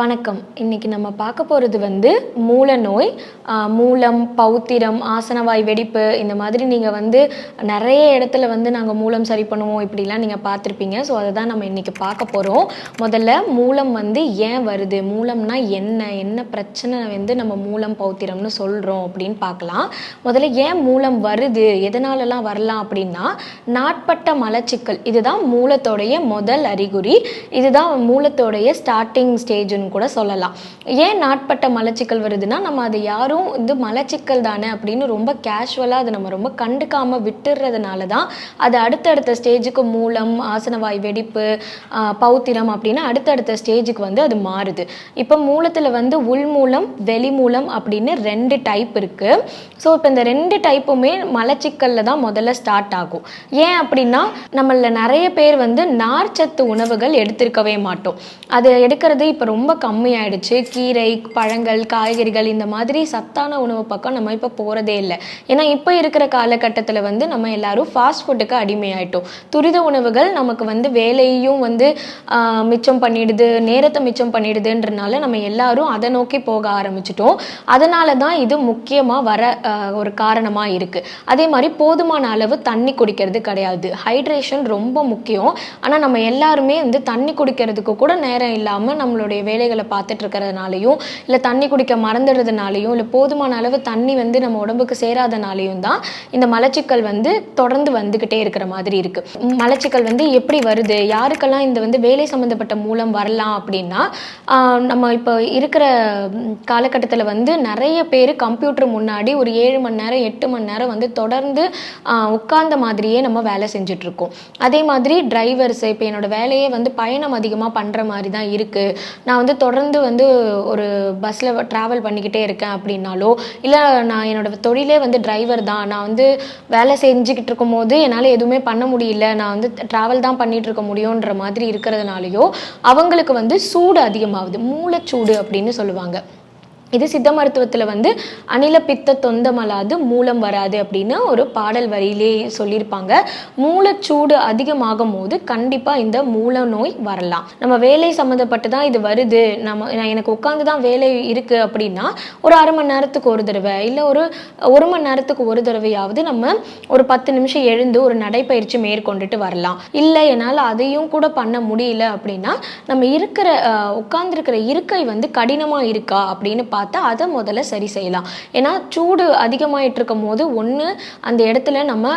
வணக்கம். இன்னைக்கு நம்ம பார்க்க போகிறது வந்து மூல நோய் மூலம் பௌத்திரம் ஆசனவாய் வெடிப்பு இந்த மாதிரி நீங்கள் வந்து நிறைய இடத்துல வந்து நாங்கள் மூலம் சரி பண்ணுவோம் இப்படிலாம் நீங்கள் பார்த்துருப்பீங்க. ஸோ அதை தான் நம்ம இன்னைக்கு பார்க்க போகிறோம் முதல்ல மூலம் வந்து ஏன் வருது? மூலம்னா என்ன? என்ன பிரச்சனை வந்து நம்ம மூலம் பௌத்திரம்னு சொல்கிறோம் அப்படின்னு பார்க்கலாம். முதல்ல ஏன் மூலம் வருது? எதனாலலாம் வரலாம் அப்படின்னா நாட்பட்ட மலச்சிக்கல். இதுதான் மூலத்தோடைய முதல் அறிகுறி. இதுதான் மூலத்தோடைய ஸ்டார்டிங் ஸ்டேஜ்னு கூட சொல்லலாம். ஏன் நாட்பட்ட மலச்சிக்கல் வருதுன்னா நம்ம அதை யாரும் வந்து மலச்சிக்கல் தானே அப்படின்னு ரொம்ப கேஷுவலாக அதை நம்ம ரொம்ப கண்டுக்காம விட்டுறதுனால தான் அது அடுத்தடுத்த ஸ்டேஜுக்கு மூலம் ஆசனவாய் வெடிப்பு பௌத்திரம் அப்படின்னு அடுத்தடுத்த ஸ்டேஜுக்கு வந்து அது மாறுது. இப்போ மூலத்தில் வந்து உள் மூலம் வெளி மூலம் அப்படின்னு ரெண்டு டைப் இருக்கு. ஸோ இப்போ இந்த ரெண்டு டைப்புமே மலச்சிக்கல்ல தான் முதல்ல ஸ்டார்ட் ஆகும். ஏன் அப்படின்னா நம்மள நிறைய பேர் வந்து நார்ச்சத்து உணவுகள் எடுத்திருக்கவே மாட்டோம். அது எடுக்கிறது இப்போ ரொம்ப கம்மியாயிடுச்சு. கீரை பழங்கள் காய்கறிகள் இந்த மாதிரி சத்தான உணவு பக்கம் நம்ம இப்போ போகிறதே இல்லை. ஏன்னா இப்போ இருக்கிற காலகட்டத்தில் வந்து நம்ம எல்லாரும் ஃபாஸ்ட் ஃபுட்டுக்கு அடிமையாயிட்டோம். துரித உணவுகள் நமக்கு வந்து வேலையும் வந்து மிச்சம் பண்ணிடுது நேரத்தை மிச்சம் பண்ணிடுதுன்றனால நம்ம எல்லாரும் அதை நோக்கி போக ஆரம்பிச்சிட்டோம். அதனால தான் இது முக்கியமாக வர ஒரு காரணமாக இருக்குது அதே மாதிரி போதுமான அளவு தண்ணி குடிக்கிறது கிடையாது. ஹைட்ரேஷன் ரொம்ப முக்கியம். ஆனால் நம்ம எல்லாருமே வந்து தண்ணி குடிக்கிறதுக்கு கூட நேரம் இல்லாமல் நம்மளுடைய வேலை வேலைகளை பார்த்துட்டு இருக்கிறதுனாலையும் இல்லை தண்ணி குடிக்க மறந்துடுறதுனாலையும் இல்லை போதுமான அளவு தண்ணி வந்து நம்ம உடம்புக்கு சேராதனாலையும் தான் இந்த மலச்சிக்கல் வந்து தொடர்ந்து வந்துக்கிட்டே இருக்கிற மாதிரி இருக்கு. மலச்சிக்கல் வந்து எப்படி வருது? யாருக்கெல்லாம் இந்த வந்து வேலை சம்மந்தப்பட்ட மூலம் வரலாம் அப்படின்னா நம்ம இப்போ இருக்கிற காலகட்டத்தில் வந்து நிறைய பேர் கம்ப்யூட்டர் முன்னாடி ஒரு ஏழு மணி நேரம் எட்டு மணி நேரம் வந்து தொடர்ந்து உட்கார்ந்த மாதிரியே நம்ம வேலை செஞ்சுட்டு இருக்கோம் அதே மாதிரி டிரைவர்ஸ் இப்போ என்னோட வேலையே வந்து பயணம் அதிகமாக பண்ணுற மாதிரி தான் இருக்குது நான் வந்து தொடர்ந்து வந்து ஒரு பஸ்ஸில் ட்ராவல் பண்ணிக்கிட்டே இருக்கேன் அப்படின்னாலோ இல்லை நான் என்னோட தொழிலே வந்து டிரைவர் தான். நான் வந்து வேலை செஞ்சுக்கிட்டு இருக்கும்போது என்னால் எதுவுமே பண்ண முடியல. நான் வந்து ட்ராவல் தான் பண்ணிகிட்டு இருக்க முடியுன்ற மாதிரி இருக்கிறதுனாலையோ அவங்களுக்கு வந்து சூடு அதிகமாகுது. மூளைச்சூடு அப்படின்னு சொல்லுவாங்க. இது சித்த மருத்துவத்தில் வந்து அணில பித்த தொந்தமலாது மூலம் வராது அப்படின்னு ஒரு பாடல் வரியிலே சொல்லியிருப்பாங்க. மூலச்சூடு அதிகமாகும் போது கண்டிப்பாக இந்த மூல நோய் வரலாம். நம்ம வேலை சம்மந்தப்பட்டு தான் இது வருது. நம்ம நான் எனக்கு உட்காந்து தான் வேலை இருக்குது அப்படின்னா ஒரு அரை மணி நேரத்துக்கு ஒரு தடவை இல்லை ஒரு ஒரு மணி நேரத்துக்கு ஒரு தடவையாவது நம்ம ஒரு பத்து நிமிஷம் எழுந்து ஒரு நடைப்பயிற்சி மேற்கொண்டுட்டு வரலாம். இல்லை என்னால் அதையும் கூட பண்ண முடியல அப்படின்னா நம்ம இருக்கிற உட்காந்துருக்கிற இருக்கை வந்து கடினமாக இருக்கா அப்படின்னு பார்த்தா அதை முதல்ல சரி செய்யலாம். ஏன்னா சூடு அதிகமாயிட்டு இருக்கும் போது ஒன்று அந்த இடத்துல நம்ம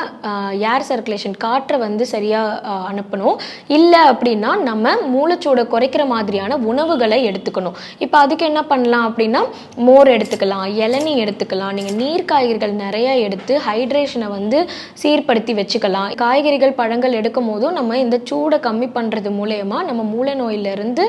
ஏர் சர்க்குலேஷன் காற்றை வந்து சரியாக அனுப்பணும். இல்லை அப்படின்னா நம்ம மூளைச்சூடை குறைக்கிற மாதிரியான உணவுகளை எடுத்துக்கணும். இப்போ அதுக்கு என்ன பண்ணலாம் அப்படின்னா மோர் எடுத்துக்கலாம் இளநீ எடுத்துக்கலாம். நீங்கள் நீர் காய்கறிகள் நிறைய எடுத்து ஹைட்ரேஷனை வந்து சீர்படுத்தி வச்சுக்கலாம். காய்கறிகள் பழங்கள் எடுக்கும் போதும் நம்ம இந்த சூடை கம்மி பண்ணுறது மூலயமா நம்ம மூளை நோயிலிருந்து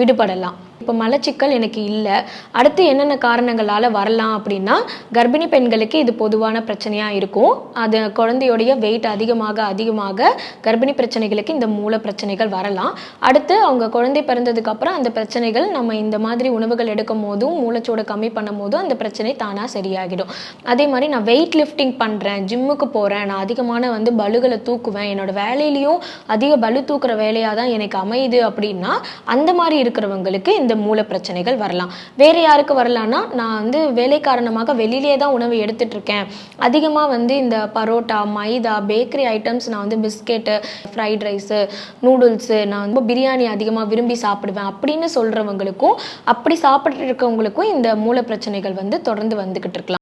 விடுபடலாம். இப்போ மலச்சிக்கல் எனக்கு இல்லை. அடுத்து என்னென்ன காரணங்களால் வரலாம் அப்படின்னா கர்ப்பிணி பெண்களுக்கு இது பொதுவான பிரச்சனையாக இருக்கும். அது குழந்தையோடைய வெயிட் அதிகமாக அதிகமாக கர்ப்பிணி பிரச்சனைகளுக்கு இந்த மூல பிரச்சனைகள் வரலாம். அடுத்து அவங்க குழந்தை பிறந்ததுக்கப்புறம் அந்த பிரச்சனைகள் நம்ம இந்த மாதிரி உணவுகள் எடுக்கும் போதும் மூலச்சூடை கம்மி பண்ணும் போதும் அந்த பிரச்சனை தானாக சரியாகிடும். அதே மாதிரி நான் வெயிட் லிஃப்டிங் பண்ணுறேன் ஜிம்முக்கு போகிறேன் நான் அதிகமான வந்து பலுகளை தூக்குவேன். என்னோட வேலையிலையும் அதிக பலு தூக்குற வேலையாக தான் எனக்கு அமையுது அப்படின்னா அந்த மாதிரி இருக்கிறவங்களுக்கு இந்த மூல பிரச்சனைகள் வரலாம். வேற யாருக்கு வரலாம்னா நான் வந்து வேலை காரணமாக வெளியிலேயே தான் உணவு எடுத்துட்டு இருக்கேன் அதிகமாக வந்து இந்த பரோட்டா மைதா பேக்கரி ஐட்டம்ஸ் நான் வந்து பிஸ்கெட்டு ஃப்ரைட் ரைஸு நூடுல்ஸு நான் வந்து பிரியாணி அதிகமாக விரும்பி சாப்பிடுவேன் அப்படின்னு சொல்கிறவங்களுக்கும் அப்படி சாப்பிட்டு இருக்கவங்களுக்கும் இந்த மூல பிரச்சனைகள் வந்து தொடர்ந்து வந்துக்கிட்டு இருக்கலாம்